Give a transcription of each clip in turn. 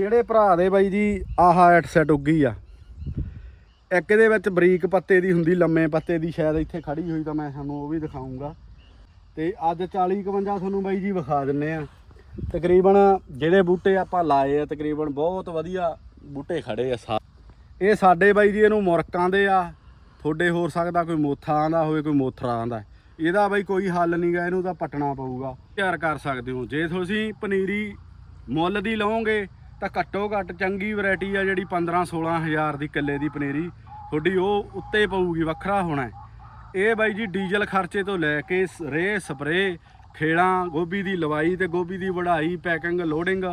ਜਿਹੜੇ ਭਰਾ ਦੇ ਬਾਈ ਜੀ, ਆਹਾ ਐਟ ਸੈਟ ਉੱਗੀ ਆ। ਇੱਕ ਇਹਦੇ ਵਿੱਚ ਬਰੀਕ ਪੱਤੇ ਦੀ ਹੁੰਦੀ, ਲੰਮੇ ਪੱਤੇ ਦੀ, ਸ਼ਾਇਦ ਇੱਥੇ ਖੜੀ ਹੋਈ ਤਾਂ ਮੈਂ ਤੁਹਾਨੂੰ ਉਹ ਵੀ ਦਿਖਾਉਂਗਾ। ਤੇ ਅੱਜ 40 51 ਤੁਹਾਨੂੰ ਬਾਈ ਜੀ ਵਿਖਾ ਦਿੰਨੇ ਆ। ਤਕਰੀਬਨ ਜਿਹੜੇ ਬੂਟੇ ਆਪਾਂ ਲਾਏ ਆ, ਤਕਰੀਬਨ ਬਹੁਤ ਵਧੀਆ ਬੂਟੇ ਖੜੇ ਆ ਸਾ ਇਹ ਸਾਡੇ ਬਾਈ ਜੀ ਇਹਨੂੰ ਮੁਰਕਾਂ ਦੇ ਆ। ਤੁਹਾਡੇ ਹੋਰ ਸਕਦਾ ਕੋਈ ਮੋਥਾ ਆਂਦਾ ਹੋਵੇ, ਕੋਈ ਮੋਥਰਾ ਆਂਦਾ ਇਹਦਾ ਬਾਈ ਕੋਈ ਹੱਲ ਨਹੀਂਗਾ ਇਹਨੂੰ ਤਾਂ ਪਟਣਾ ਪਊਗਾ। ਤਿਆਰ ਕਰ ਸਕਦੇ ਹੋ। ਜੇ ਤੁਸੀਂ ਪਨੀਰੀ ਮੁੱਲ ਦੀ ਲਓਗੇ ਤਾਂ ਘੱਟੋ ਘੱਟ ਚੰਗੀ ਵੈਰਾਈਟੀ ਆ ਜਿਹੜੀ 15 16000 ਦੀ ਕਿੱਲੇ ਦੀ ਪਨੀਰੀ। ਤੁਹਾਡੀ ਉਹ ਉੱਤੇ ਪਊਗੀ, ਵੱਖਰਾ ਹੋਣਾ ਇਹ ਬਾਈ ਜੀ ਡੀਜ਼ਲ ਖਰਚੇ ਤੋਂ ਲੈ ਕੇ ਸ- ਰੇਹ ਸਪਰੇ ਖੇੜਾਂ, ਗੋਭੀ ਦੀ ਲਵਾਈ ਤੇ ਗੋਭੀ ਦੀ ਵਢਾਈ, ਪੈਕਿੰਗ, ਲੋਡਿੰਗ,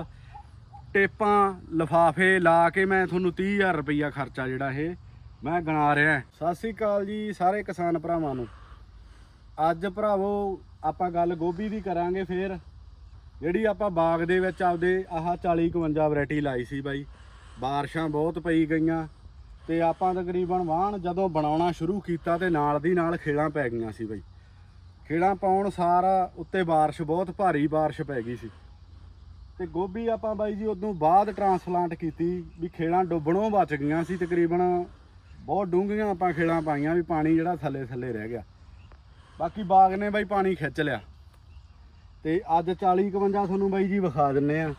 ਟੇਪਾਂ, ਲਫਾਫੇ ਲਾ ਕੇ ਮੈਂ ਤੁਹਾਨੂੰ 30000 ਰੁਪਈਆ ਖਰਚਾ ਜਿਹੜਾ ਇਹ ਮੈਂ ਗਿਣਾ ਰਿਹਾ ਸਤਿ ਸ੍ਰੀ ਅਕਾਲ ਜੀ ਸਾਰੇ ਕਿਸਾਨ ਭਰਾਵਾਂ ਨੂੰ। ਅੱਜ ਭਰਾਵੋ ਆਪਾਂ ਗੱਲ ਗੋਭੀ ਦੀ ਕਰਾਂਗੇ ਫੇਰ। ਜਿਹੜੀ ਆਪਾਂ ਬਾਗ ਦੇ ਵਿੱਚ ਆਪਦੇ ਆਹ 40 51 ਵੈਰਾਈਟੀ ਲਾਈ ਸੀ ਬਾਈ। ਬਾਰਿਸ਼ਾਂ ਬਹੁਤ ਪਈ ਗਈਆਂ ਤੇ ਆਪਾਂ ਤਕਰੀਬਨ ਵਾਹਣ ਜਦੋਂ ਬਣਾਉਣਾ ਸ਼ੁਰੂ ਕੀਤਾ ਤੇ ਨਾਲ ਦੀ ਨਾਲ ਖੇਲਾਂ ਪੈ ਗਈਆਂ ਸੀ ਬਾਈ। ਖੇਲਾਂ ਪਾਉਣ ਸਾਰਾ ਉੱਤੇ ਬਾਰਿਸ਼, ਬਹੁਤ ਭਾਰੀ ਬਾਰਿਸ਼ ਪੈ ਗਈ ਸੀ। ਤੇ ਗੋਭੀ ਆਪਾਂ ਬਾਈ ਜੀ ਉਦੋਂ ਬਾਅਦ ਟਰਾਂਸਪਲਾਂਟ ਕੀਤੀ ਵੀ ਖੇਲਾਂ ਡੁੱਬਣੋਂ ਬਚ ਗਈਆਂ ਸੀ, ਤਕਰੀਬਨ ਬਹੁਤ ਡੂੰਘੀਆਂ ਆਪਾਂ ਖੇਲਾਂ ਪਾਈਆਂ ਵੀ ਪਾਣੀ ਜਿਹੜਾ ਥੱਲੇ ਥੱਲੇ ਰਹਿ ਗਿਆ। ਬਾਕੀ ਬਾਗ ਨੇ ਬਾਈ ਪਾਣੀ ਖਿੱਚ ਲਿਆ। ਤੇ ਅੱਜ 40 51 ਤੁਹਾਨੂੰ ਬਾਈ ਜੀ ਵਿਖਾ ਦਿੰਨੇ ਆ।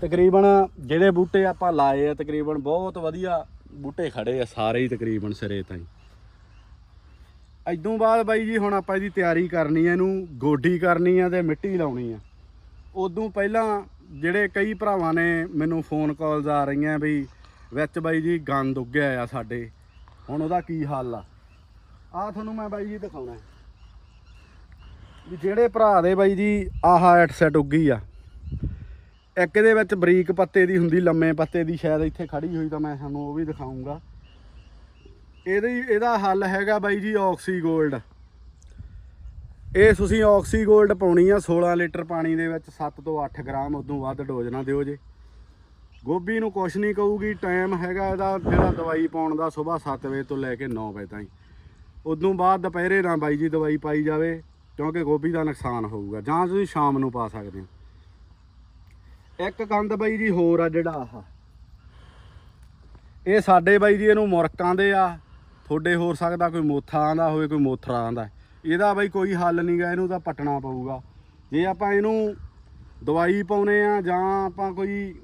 ਤਕਰੀਬਨ ਜਿਹੜੇ ਬੂਟੇ ਆਪਾਂ ਲਾਏ ਆ, ਤਕਰੀਬਨ ਬਹੁਤ ਵਧੀਆ ਬੂਟੇ ਖੜੇ ਆ, ਸਾਰੇ ਹੀ ਤਕਰੀਬਨ ਸਿਰੇ ਤਾਈਂ। ਇਦੋਂ ਬਾਅਦ ਬਾਈ ਜੀ ਹੁਣ ਆਪਾਂ ਇਹਦੀ ਤਿਆਰੀ ਕਰਨੀ ਆ ਇਹਨੂੰ, ਗੋਡੀ ਕਰਨੀ ਆ ਤੇ ਮਿੱਟੀ ਲਾਉਣੀ ਆ। ਉਦੋਂ ਪਹਿਲਾਂ ਜਿਹੜੇ ਕਈ ਭਰਾਵਾਂ ਨੇ ਮੈਨੂੰ ਫੋਨ ਕਾਲਸ ਆ ਰਹੀਆਂ ਵੀ ਵਿੱਚ ਬਾਈ ਜੀ ਗੰਦ ਉੱਗਿਆ ਆ ਸਾਡੇ। ਹੁਣ ਉਹਦਾ ਕੀ ਹੱਲ ਆ? ਆ ਤੁਹਾਨੂੰ ਮੈਂ ਬਾਈ ਜੀ ਦਿਖਾਉਣਾ। ਵੀ ਜਿਹੜੇ ਭਰਾ ਦੇ ਬਾਈ ਜੀ, ਆਹਾ ਐਟ ਸੈਟ ਉੱਗੀ ਆ। ਇੱਕ ਇਹਦੇ ਵਿੱਚ ਬਰੀਕ ਪੱਤੇ ਦੀ ਹੁੰਦੀ, ਲੰਮੇ ਪੱਤੇ ਦੀ, ਸ਼ਾਇਦ ਇੱਥੇ ਖੜੀ ਹੋਈ ਤਾਂ ਮੈਂ ਤੁਹਾਨੂੰ ਉਹ ਵੀ ਦਿਖਾਉਂਗਾ ਇਹਦੀ, ਇਹਦਾ ਹੱਲ ਹੈਗਾ ਬਾਈ ਜੀ ਆਕਸੀ 골ਡ ਇਹ ਤੁਸੀਂ ਆਕਸੀ 골ਡ ਪਾਉਣੀ ਆ 16 ਲੀਟਰ ਪਾਣੀ ਦੇ ਵਿੱਚ 7 ਤੋਂ 8 ਗ੍ਰਾਮ ਉਦੋਂ ਵੱਧ ਡੋਜ਼ ਨਾ ਦਿਓ ਜੇ। ਗੋਭੀ ਨੂੰ ਕੁਛ ਨਹੀਂ ਕਹੂਗੀ ਟਾਈਮ ਹੈਗਾ ਇਹਦਾ ਜਿਹੜਾ ਦਵਾਈ ਪਾਉਣ ਦਾ ਸਵੇਰ 7 ਵਜੇ ਤੋਂ ਲੈ ਕੇ 9 ਵਜੇ ਤਾਈਂ। ਉਦੋਂ ਬਾਅਦ ਦੁਪਹਿਰੇ ਨਾ ਬਾਈ ਜੀ ਦਵਾਈ ਪਾਈ ਜਾਵੇ। ਕਿਉਂਕਿ ਗੋਭੀ ਦਾ ਨੁਕਸਾਨ ਹੋਊਗਾ, ਜਾਂ ਤੁਸੀਂ ਸ਼ਾਮ ਨੂੰ ਪਾ ਸਕਦੇ ਹੋ। ਇੱਕ ਗੰਦ ਬਾਈ ਜੀ ਹੋਰ ਆ ਜਿਹੜਾ ਆਹ। ਇਹ ਸਾਡੇ ਬਾਈ ਜੀ ਇਹਨੂੰ ਮੁਰਕਾਂ ਦੇ ਆ। ਤੁਹਾਡੇ ਹੋਰ ਸਕਦਾ ਕੋਈ ਮੋਥਾ ਆਂਦਾ ਹੋਵੇ, ਕੋਈ ਮੋਥਰਾ ਆਂਦਾ। ਇਹਦਾ ਬਾਈ ਕੋਈ ਹੱਲ ਨਹੀਂਗਾ ਇਹਨੂੰ ਤਾਂ ਪਟਣਾ ਪਊਗਾ। ਜੇ ਆਪਾਂ ਇਹਨੂੰ ਦਵਾਈ ਪਾਉਨੇ ਆ, ਜਾਂ ਆਪਾਂ ਕੋਈ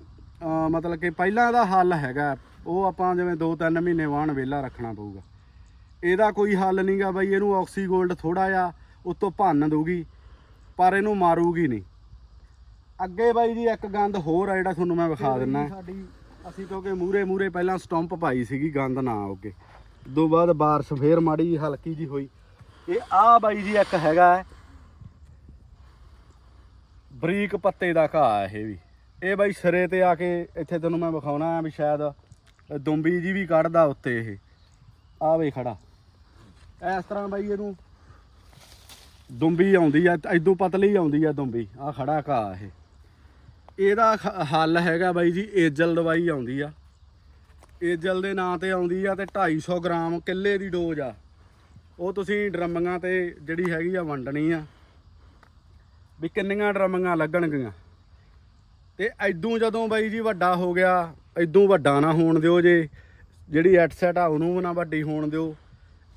ਮਤਲਬ ਕਿ ਪਹਿਲਾਂ ਦਾ ਹੱਲ ਹੈਗਾ, ਉਹ ਆਪਾਂ ਜਿਵੇਂ 2-3 ਮਹੀਨੇ ਵਾਹਣ ਵਿਹਲਾ ਰੱਖਣਾ ਪਊਗਾ। ਇਹਦਾ ਕੋਈ ਹੱਲ ਨਹੀਂਗਾ ਬਾਈ, ਇਹਨੂੰ ਆਕਸੀ 골ਡ ਥੋੜਾ ਜਿਹਾ ਉਤੋਂ ਭੰਨ ਦਊਗੀ ਪਰ ਇਹਨੂੰ ਮਾਰੂਗੀ ਨਹੀਂ। ਅੱਗੇ ਬਾਈ ਜੀ ਇੱਕ ਗੰਦ ਹੋਰ ਆ ਜਿਹੜਾ ਤੁਹਾਨੂੰ ਮੈਂ ਵਿਖਾ ਦਿੰਨਾ। ਸਾਡੀ ਅਸੀਂ ਕਿਉਂਕਿ ਮੂਰੇ ਮੂਰੇ ਪਹਿਲਾਂ ਸਟੰਪ ਪਾਈ ਸੀਗੀ ਗੰਦ ਨਾ ਆਉਗੇ ਉਦੋਂ ਬਾਅਦ ਬਾਰਿਸ਼ ਫੇਰ ਮਾੜੀ ਜਿਹੀ ਹਲਕੀ ਜੀ ਹੋਈ। ਇਹ ਆ ਬਾਈ ਜੀ ਇੱਕ ਹੈਗਾ ਹੈ, ਬਰੀਕ ਪੱਤੇ ਦਾ ਘਾਹ ਹੈ ਇਹ ਵੀ। ਇਹ ਬਾਈ ਸਿਰੇ ਤੇ ਆ ਕੇ ਇੱਥੇ ਤੈਨੂੰ ਮੈਂ ਵਿਖਾਉਣਾ ਵੀ ਸ਼ਾਇਦ ਦੁੰਬੀ ਜੀ ਵੀ ਕੱਢਦਾ ਉੱਤੇ ਇਹ। ਆ ਵੇ ਖੜਾ। ਇਸ ਤਰ੍ਹਾਂ ਬਾਈ ਇਹਨੂੰ ਦੁੰਬੀ ਆਉਂਦੀ ਆ ਐਦੋਂ ਪਤਲੀ ਆਉਂਦੀ ਆ ਦੁੰਬੀ। ਆ ਖੜਾ ਘਾਹ ਇਹ। ਇਹਦਾ ਖ- ਹੱਲ ਹੈਗਾ ਬਾਈ ਜੀ, ਏਜਲ ਦਵਾਈ ਆਉਂਦੀ ਆ। ਏਜਲ ਦੇ ਨਾਂ ਤੇ ਆਉਂਦੀ ਆ ਤੇ 250 ਗ੍ਰਾਮ ਕਿੱਲੇ ਦੀ ਡੋਜ਼ ਆ। ਉਹ ਤੁਸੀਂ ਡਰਮੀਆਂ ਤੇ ਜਿਹੜੀ ਹੈਗੀ ਆ ਵੰਡਣੀ ਆ। ਵੀ ਕਿੰਨੀਆਂ ਡਰਮੀਆਂ ਲੱਗਣਗੀਆਂ। ਤੇ ਐਦੋਂ ਜਦੋਂ ਬਾਈ ਜੀ ਵੱਡਾ ਹੋ ਗਿਆ ਐਦੋਂ ਵੱਡਾ ਨਾ ਹੋਣ ਦਿਓ ਜੇ। ਜਿਹੜੀ ਐਟਸੈਟ ਆ, ਉਹਨੂੰ ਵੀ ਨਾ ਵੱਡੀ ਹੋਣ ਦਿਓ।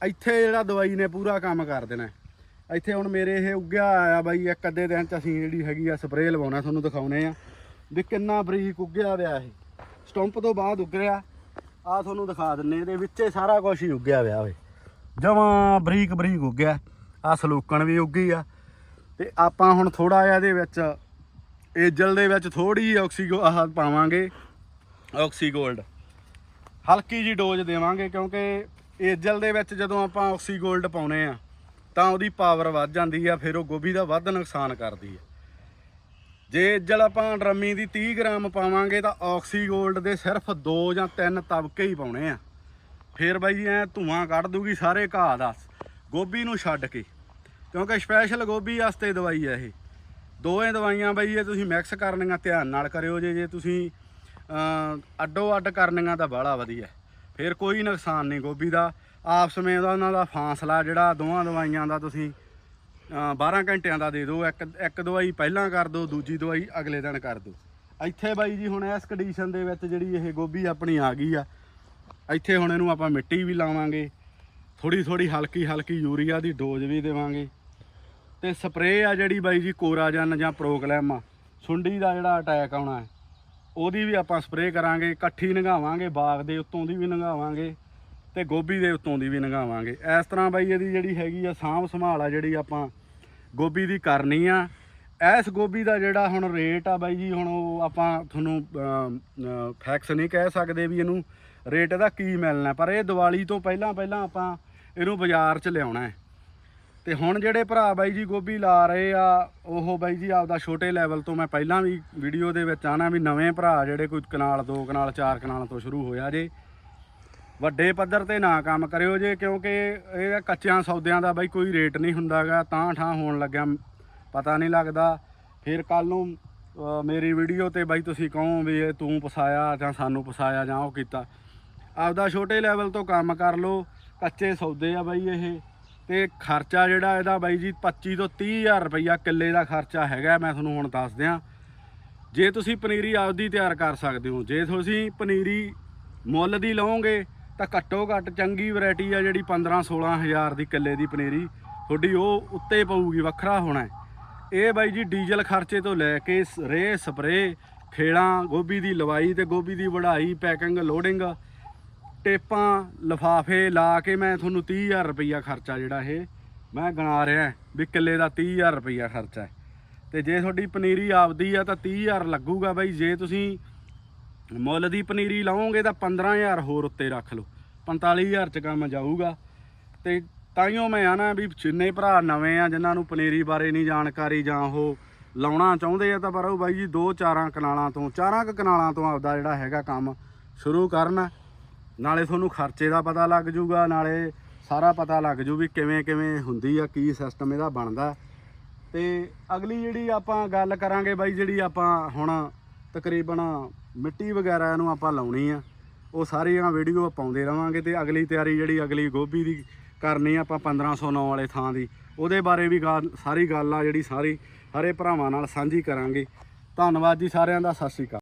ਇੱਥੇ ਜਿਹੜਾ ਦਵਾਈ ਨੇ ਪੂਰਾ ਕੰਮ ਕਰ ਦੇਣਾ। ਇੱਥੇ ਹੁਣ ਮੇਰੇ ਇਹ ਉੱਗਿਆ ਆਇਆ ਬਾਈ, ਇੱਕ ਅੱਧੇ ਦਿਨ ਚ ਅਸੀਂ ਜਿਹੜੀ ਹੈਗੀ ਆ ਸਪਰੇਅ ਲਵਾਉਣਾ, ਤੁਹਾਨੂੰ ਦਿਖਾਉਣੇ ਆ। ਵੀ ਕਿੰਨਾ ਬਰੀਕ ਉੱਗਿਆ ਵਿਆ ਇਹ। ਸਟੰਪ ਤੋਂ ਬਾਅਦ ਉੱਗਿਆ ਆ ਤੁਹਾਨੂੰ ਦਿਖਾ ਦਿੰਨੇ ਇਹਦੇ ਵਿੱਚੇ ਸਾਰਾ ਕੁਝ ਹੀ ਉੱਗਿਆ ਵਿਆ ਵੇ। ਜਮਾਂ ਬਰੀਕ ਬਰੀਕ ਉੱਗਿਆ। ਆ ਸਲੂਕਣ ਵੀ ਉੱਗੀ ਆ। ਤੇ ਆਪਾਂ ਹੁਣ ਥੋੜਾ ਜਿਹਾ ਇਹਦੇ ਵਿੱਚ ਏਜਲ ਦੇ ਵਿੱਚ ਥੋੜੀ ਆਕਸੀਗੋ ਆਹ ਪਾਵਾਂਗੇ। ਆਕਸੀ ਹਲਕੀ ਜੀ ਡੋਜ਼ ਦੇਵਾਂਗੇ, ਕਿਉਂਕਿ ਏਜਲ ਦੇ ਵਿੱਚ ਜਦੋਂ ਆਪਾਂ ਆਕਸੀ 골ਡ ਪਾਉਨੇ ਆ ਤਾਂ ਉਹਦੀ ਪਾਵਰ ਵੱਧ ਜਾਂਦੀ ਆ, ਫਿਰ ਉਹ ਗੋਭੀ ਦਾ ਵੱਧ ਨੁਕਸਾਨ ਕਰਦੀ ਹੈ ਜੇ ਇੱਜਲ ਆਪਾਂ ਡਰਮੀ ਦੀ 30 ਗ੍ਰਾਮ ਪਾਵਾਂਗੇ ਤਾਂ ਆਕਸੀ 골ਡ ਦੇ ਸਿਰਫ 2 ਜਾਂ 3 ਤਬਕੇ ਹੀ ਪਾਉਣੇ ਆ। ਫਿਰ ਬਾਈ ਐ ਧੂਆਂ ਕੱਢ ਦੂਗੀ ਸਾਰੇ ਘਾਹ ਦਾ, ਗੋਭੀ ਨੂੰ ਛੱਡ ਕੇ। ਕਿਉਂਕਿ ਸਪੈਸ਼ਲ ਗੋਭੀ ਵਾਸਤੇ ਦਵਾਈ ਆ ਇਹ। ਦੋਵੇਂ ਦਵਾਈਆਂ ਬਾਈ ਇਹ ਤੁਸੀਂ ਮਿਕਸ ਕਰਨੀਆਂ, ਧਿਆਨ ਨਾਲ ਕਰਿਓ ਜੇ ਜੇ ਤੁਸੀਂ ਅੱਡੋ ਅੱਡ ਕਰਨੀਆਂ ਤਾਂ ਬਾਹਲਾ ਵਧੀਆ। ਫਿਰ ਕੋਈ ਨੁਕਸਾਨ ਨਹੀਂ ਗੋਭੀ ਦਾ। ਆਪਸ ਵਿੱਚ ਉਹਦਾ ਉਹਨਾਂ ਦਾ ਫਾਸਲਾ ਜਿਹੜਾ ਦੋਵਾਂ ਦਵਾਈਆਂ ਦਾ ਤੁਸੀਂ ਅਮ, 12 ਘੰਟਿਆਂ ਦਾ ਦੇ ਦਿਓ ਇੱਕ ਇੱਕ ਦਵਾਈ ਪਹਿਲਾਂ ਕਰ ਦਿਓ ਦੂਜੀ ਦਵਾਈ ਅਗਲੇ ਦਿਨ ਕਰ ਦਿਓ। ਇੱਥੇ ਬਾਈ ਜੀ ਹੁਣ ਇਸ ਕੰਡੀਸ਼ਨ ਦੇ ਵਿੱਚ ਜਿਹੜੀ ਇਹ ਗੋਭੀ ਆਪਣੀ ਆ ਗਈ ਆ ਇੱਥੇ ਹੁਣ ਇਹਨੂੰ ਆਪਾਂ ਮਿੱਟੀ ਵੀ ਲਾਵਾਂਗੇ ਥੋੜੀ ਥੋੜੀ ਹਲਕੀ ਹਲਕੀ ਯੂਰੀਆ ਦੀ ਡੋਜ਼ ਵੀ ਦੇਵਾਂਗੇ। ਤੇ ਸਪਰੇਅ ਆ ਜਿਹੜੀ ਬਾਈ ਜੀ ਕੋਰਾਜਨ ਜਾਂ ਪ੍ਰੋਗਲੈਮ ਆ ਸੁੰਡੀ ਦਾ ਜਿਹੜਾ ਅਟੈਕ ਆਉਣਾ ਹੈ ਉਹਦੀ ਵੀ ਆਪਾਂ ਸਪਰੇਅ ਕਰਾਂਗੇ ਇਕੱਠੀ ਨੰਗਾਵਾਂਗੇ ਬਾਗ ਦੇ ਉੱਤੋਂ ਦੀ ਵੀ ਨੰਗਾਵਾਂਗੇ। ਤੇ ਗੋਭੀ ਦੇ ਉੱਤੋਂ ਦੀ ਵੀ ਲੰਘਾਵਾਂਗੇ। ਇਸ ਤਰ੍ਹਾਂ ਬਾਈ ਇਹਦੀ ਜਿਹੜੀ ਹੈਗੀ ਆ ਸਾਂਭ ਸੰਭਾਲ ਆ ਜਿਹੜੀ ਆਪਾਂ ਗੋਭੀ ਦੀ ਕਰਨੀ ਆ। ਇਸ ਗੋਭੀ ਦਾ ਜਿਹੜਾ ਹੁਣ ਰੇਟ ਆ ਬਾਈ ਜੀ, ਹੁਣ ਉਹ ਆਪਾਂ ਤੁਹਾਨੂੰ ਫੈਕਸ ਨਹੀਂ ਕਹਿ ਸਕਦੇ ਵੀ ਇਹਨੂੰ ਰੇਟ ਇਹਦਾ ਕੀ ਮਿਲਣਾ। ਪਰ ਇਹ ਦੀਵਾਲੀ ਤੋਂ ਪਹਿਲਾਂ ਪਹਿਲਾਂ ਆਪਾਂ ਇਹਨੂੰ ਬਾਜ਼ਾਰ 'ਚ ਲਿਆਉਣਾ ਹੈ। ਤੇ ਹੁਣ ਜਿਹੜੇ ਭਰਾ ਬਾਈ ਜੀ ਗੋਭੀ ਲਾ ਰਹੇ ਆ, ਉਹ ਬਾਈ ਜੀ ਆਪਦਾ ਛੋਟੇ ਲੈਵਲ ਤੋਂ ਮੈਂ ਪਹਿਲਾਂ ਵੀ ਵੀਡੀਓ ਦੇ ਵਿੱਚ ਆਣਾ ਵੀ ਨਵੇਂ ਭਰਾ ਜਿਹੜੇ ਕੋਈ ਕਨਾਲ, ਦੋ ਕਨਾਲ, ਚਾਰ ਕਨਾਲ ਤੋਂ ਸ਼ੁਰੂ ਹੋਇਆ ਜੇ। ਵੱਡੇ ਪੱਧਰ ਤੇ ਨਾ ਕੰਮ ਕਰਿਓ ਜੇ, ਕਿਉਂਕਿ ਇਹ ਕੱਚਿਆਂ ਸੌਦਿਆਂ ਦਾ ਬਾਈ ਕੋਈ ਰੇਟ ਨਹੀਂ ਹੁੰਦਾਗਾ, ਤਾਂ ਠਾਂ ਹੋਣ ਲੱਗਿਆ, ਪਤਾ ਨਹੀਂ ਲੱਗਦਾ। ਫਿਰ ਕੱਲ ਨੂੰ ਮੇਰੀ ਵੀਡੀਓ ਤੇ ਬਾਈ ਤੁਸੀਂ ਕਹੋ ਵੀ ਇਹ ਤੂੰ ਫਸਾਇਆ ਜਾਂ ਸਾਨੂੰ ਫਸਾਇਆ ਜਾਂ ਉਹ ਕੀਤਾ। ਆਪਦਾ ਛੋਟੇ ਲੈਵਲ ਤੋਂ ਕੰਮ ਕਰ ਲਓ, ਕੱਚੇ ਸੌਦੇ ਆ ਬਾਈ ਇਹ। ਤੇ ਖਰਚਾ ਜਿਹੜਾ ਇਹਦਾ ਬਾਈ ਜੀ 25 ਤੋਂ 30000 ਰੁਪਈਆ ਕਿੱਲੇ ਦਾ ਖਰਚਾ ਹੈਗਾ, ਮੈਂ ਤੁਹਾਨੂੰ ਹੁਣ ਦੱਸ ਦਿਆਂ। ਜੇ ਤੁਸੀਂ ਪਨੀਰੀ ਆਪਦੀ ਤਿਆਰ ਕਰ ਸਕਦੇ ਹੋ, ਜੇ ਤੁਸੀਂ ਪਨੀਰੀ ਮੁੱਲ ਦੀ ਲਓਗੇ ਤਾਂ ਘੱਟੋ ਘੱਟ ਚੰਗੀ ਵੈਰਾਈਟੀ ਆ ਜਿਹੜੀ 15 16000 ਦੀ ਕਿੱਲੇ ਦੀ ਪਨੀਰੀ। ਤੁਹਾਡੀ ਉਹ ਉੱਤੇ ਪਊਗੀ, ਵੱਖਰਾ ਹੋਣਾ ਇਹ ਬਾਈ ਜੀ ਡੀਜ਼ਲ ਖਰਚੇ ਤੋਂ ਲੈ ਕੇ ਰੇ ਸਪਰੇ ਖੇੜਾਂ, ਗੋਭੀ ਦੀ ਲਵਾਈ ਤੇ ਗੋਭੀ ਦੀ ਵਢਾਈ, ਪੈਕਿੰਗ, ਲੋਡਿੰਗ, ਟੇਪਾਂ, ਲਫਾਫੇ ਲਾ ਕੇ ਮੈਂ ਤੁਹਾਨੂੰ 30000 ਰੁਪਈਆ ਖਰਚਾ ਜਿਹੜਾ ਇਹ ਮੈਂ ਗਣਾ ਰਿਹਾ ਵੀ ਕਿੱਲੇ ਦਾ 30000 ਰੁਪਈਆ ਖਰਚਾ ਹੈ। ਤੇ ਜੇ ਤੁਹਾਡੀ ਪਨੀਰੀ ਆਪਦੀ ਆ ਤਾਂ 30000 ਲੱਗੂਗਾ ਬਾਈ। ਜੇ ਤੁਸੀਂ ਮੁੱਲ ਦੀ ਪਨੀਰੀ ਲਾਓਗੇ ਤਾਂ 15000 ਹੋਰ ਉੱਤੇ ਰੱਖ ਲਓ। 45000 ਚ ਕੰਮ ਜਾਊਗਾ। ਤੇ ਤਾਈਓ ਮੈਂ ਆਣਾ ਵੀ ਜਿੰਨੇ ਭਰਾ ਨਵੇਂ ਆ, ਜਿਨ੍ਹਾਂ ਨੂੰ ਪਨੀਰੀ ਬਾਰੇ ਨਹੀਂ ਜਾਣਕਾਰੀ ਜਾਂ ਉਹ ਲਾਉਣਾ ਚਾਹੁੰਦੇ ਆ ਤਾਂ ਪਰ ਉਹ ਬਾਈ ਜੀ ਦੋ ਚਾਰਾਂ ਕਨਾਲਾਂ ਤੋਂ, ਚਾਰਾਂ ਕੁ ਕਨਾਲਾਂ ਤੋਂ ਆਪਦਾ ਜਿਹੜਾ ਹੈਗਾ ਕੰਮ ਸ਼ੁਰੂ ਕਰਨ। ਨਾਲੇ ਤੁਹਾਨੂੰ ਖਰਚੇ ਦਾ ਪਤਾ ਲੱਗ ਜੂਗਾ, ਨਾਲੇ ਸਾਰਾ ਪਤਾ ਲੱਗ ਜੂ ਵੀ ਕਿਵੇਂ ਕਿਵੇਂ ਹੁੰਦੀ ਆ, ਕੀ ਸਿਸਟਮ ਇਹਦਾ ਬਣਦਾ। ਤੇ ਅਗਲੀ ਜਿਹੜੀ ਆਪਾਂ ਗੱਲ ਕਰਾਂਗੇ ਬਾਈ, ਜਿਹੜੀ ਆਪਾਂ ਹੁਣ ਤਕਰੀਬਨ ਮਿੱਟੀ ਵਗੈਰਾ ਇਹਨੂੰ ਆਪਾਂ ਲਾਉਣੀ ਆ। ਉਹ ਸਾਰੀਆਂ ਵੀਡੀਓ ਪਾਉਂਦੇ ਰਵਾਂਗੇ ਤੇ ਅਗਲੀ ਤਿਆਰੀ ਜਿਹੜੀ ਅਗਲੀ ਗੋਭੀ ਦੀ ਕਰਨੀ ਆ ਆਪਾਂ 1509 ਵਾਲੇ ਥਾਂ ਦੀ। ਉਹਦੇ ਬਾਰੇ ਵੀ ਗੱਲ ਸਾਰੀ ਗੱਲ ਆ ਜਿਹੜੀ ਸਾਰੀ ਹਰੇ ਭਰਾਵਾਂ ਨਾਲ ਸਾਂਝੀ ਕਰਾਂਗੇ। ਧੰਨਵਾਦ ਜੀ ਸਾਰਿਆਂ ਦਾ, ਸਤਿ ਸ਼੍ਰੀ ਅਕਾਲ।